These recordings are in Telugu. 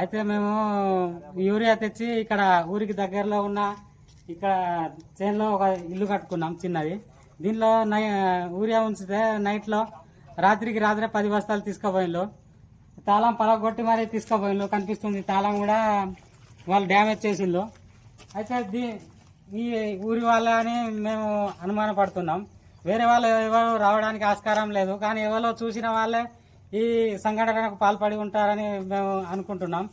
అయితే మేము యూరియా తెచ్చి ఇక్కడ ఊరికి దగ్గరలో ఉన్న ఇక్కడ చేనులో ఒక ఇల్లు కట్టుకున్నాం చిన్నది. దీనిలో నై యూరియా ఉంచితే నైట్లో రాత్రికి రాత్రే పది బస్తాలు తీసుకుపోయిన్లు తాళం పలగొట్టి మరీ తీసుకుపోయిన్లు కనిపిస్తుంది తాళం కూడా వాళ్ళు డ్యామేజ్ చేసిండ్రు. అయితే దీ ఈ ఊరి వాళ్ళని మేము అనుమానపడుతున్నాం. వేరే వాళ్ళు ఎవరు రావడానికి ఆస్కారం లేదు. కానీ ఎవరో చూసిన వాళ్ళే ఈ సంఘటనకు పాల్పడి ఉంటారని మేము అనుకుంటున్నాం.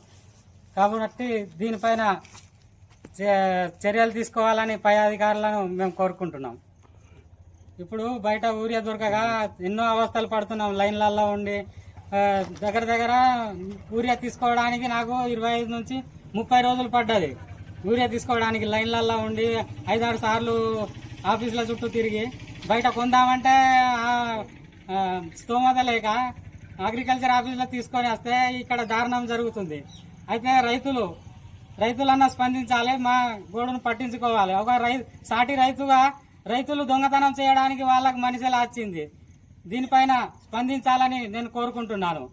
కాబట్టి దీనిపైన చర్యలు తీసుకోవాలని పై అధికారులను మేము కోరుకుంటున్నాం. ఇప్పుడు బయట ఊరియా దొరకగా ఎన్నో అవస్థలు పడుతున్నాం. లైన్లలో ఉండి దగ్గర దగ్గర ఊరియా తీసుకోవడానికి నాకు ఇరవై ఐదు నుంచి ముప్పై రోజులు పడ్డది. యూరియా తీసుకోవడానికి లైన్లలో ఉండి ఐదారు సార్లు ఆఫీసుల చుట్టూ తిరిగి బయట కొందామంటే స్తోమత లేక అగ్రికల్చర్ ఆఫీసులో తీసుకొని వస్తే ఇక్కడ దారుణం జరుగుతుంది. అయితే రైతులు రైతులన్నా స్పందించాలి మా గోడును పట్టించుకోవాలి. ఒక రై సాటి రైతుగా రైతులు దొంగతనం చేయడానికి వాళ్ళకు మనిషిలా వచ్చింది దీనిపైన స్పందించాలని నేను కోరుకుంటున్నాను.